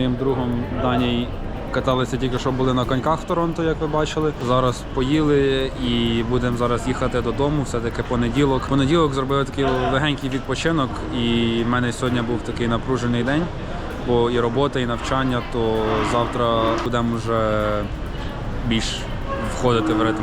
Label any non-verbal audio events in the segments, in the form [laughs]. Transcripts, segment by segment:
Моїм другом Даній каталися тільки що були на коньках в Торонто, як ви бачили. Зараз поїли і будемо зараз їхати додому. Все-таки понеділок. Понеділок зробили такий легенький відпочинок, і в мене сьогодні був такий напружений день, бо і робота, і навчання, то завтра будемо вже більш входити в ритм.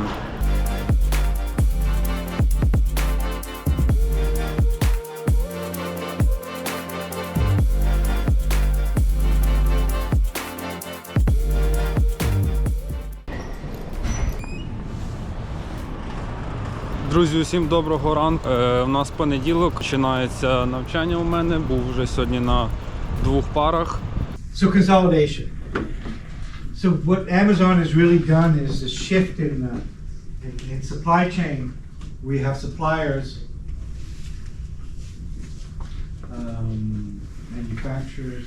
Друзі, усім доброго ранку. Е, у нас понеділок починається навчання у мене. Був вже сьогодні на двох парах. So consolidation. So what Amazon has really done is a shift in the in, in supply chain. We have suppliers, um, manufacturers.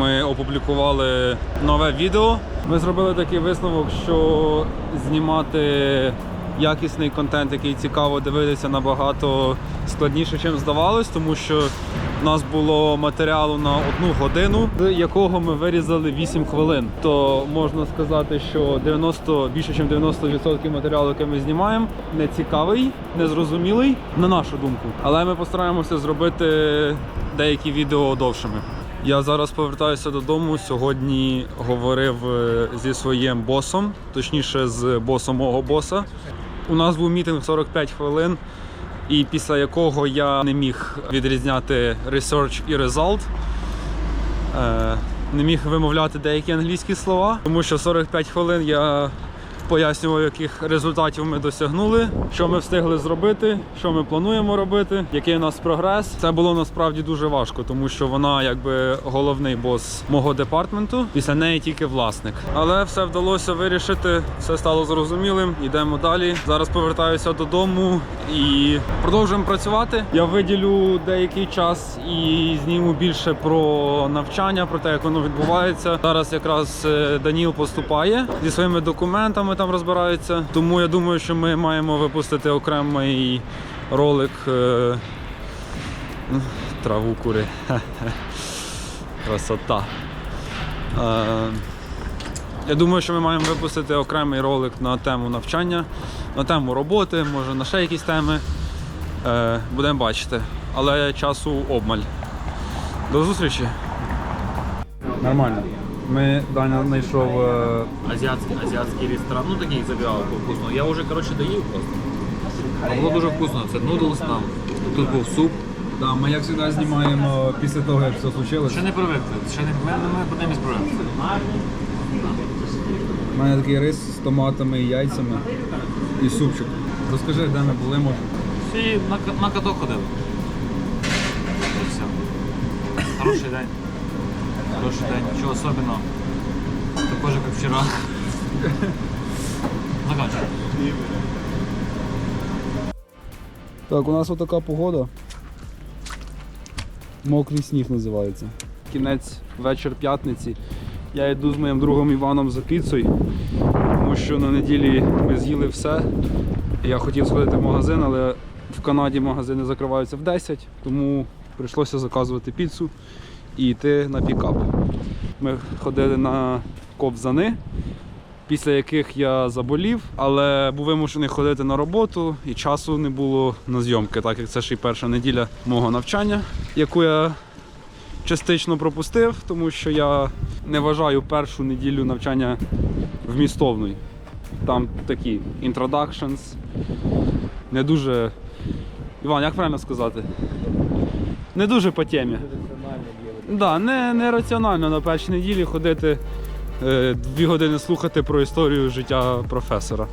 Ми опублікували нове відео. Ми зробили такий висновок, що знімати якісний контент, який цікаво дивитися, набагато складніше, ніж здавалось, тому що в нас було матеріалу на одну годину, з якого ми вирізали 8 хвилин. То можна сказати, що 90, більше ніж 90% матеріалу, який ми знімаємо, не цікавий, незрозумілий, на нашу думку. Але ми постараємося зробити деякі відео довшими. Я зараз повертаюся додому. Сьогодні говорив е, зі своїм босом, точніше з босом мого боса. У нас був мітинг 45 хвилин, і після якого я не міг відрізняти research і result. Е, Не міг вимовляти деякі англійські слова, тому що 45 хвилин я пояснював, яких результатів ми досягнули, що ми встигли зробити, що ми плануємо робити, який у нас прогрес. Це було насправді дуже важко, тому що вона якби головний бос мого департменту. Після неї тільки власник. Але все вдалося вирішити, все стало зрозумілим. Йдемо далі. Зараз повертаюся додому і продовжуємо працювати. Я виділю деякий час і зніму більше про навчання, про те, як воно відбувається. Зараз якраз е, Даніл поступає зі своїми документами, там розбирається. Тому я думаю, що ми маємо випустити окремий ролик. е, ну, Траву кури. [laughs] Красота. Е, я думаю, що ми маємо випустити окремий ролик на тему навчання, на тему роботи, може на ще якісь теми. Е, будемо бачити. Але часу обмаль. До зустрічі. Нормально. Ми Даня знайшов. е, Азиатский, азиатский ресторан, ну таких забігалку вкусно. Я вже коротше доїв просто. А було дуже вкусно. Це нудлс там. Тут був суп. Да, ми як завжди знімаємо після того, як все случилось. Ще не привикли. Ще не ми, ми будемо привикли. У мене такий рис з томатами і яйцями і супчик. Розкажи, де ми були, може. Всі на, к- на каток ходили. І все. Хороший день. Хороший день. Нічого особенного. Також, як вчора. Заканчивай. Так, у нас отака погода. Мокрий сніг називається. Кінець вечір п'ятниці. Я йду з моїм другом Іваном за піцею, тому що на неділі ми з'їли все. Я хотів сходити в магазин, але в Канаді магазини закриваються в 10, тому прийшлося заказувати піцу і йти на пікап. Ми ходили на ковзани, після яких я заболів, але був вимушений ходити на роботу і часу не було на зйомки, так як це ж і перша неділя мого навчання, яку я частично пропустив, тому що я не вважаю першу неділю навчання вмістовною. Там такі introductions, не дуже. Іван, як правильно сказати? Не дуже по темі. Да, не, не раціонально на першій неділі ходити е, дві години слухати про історію життя професора.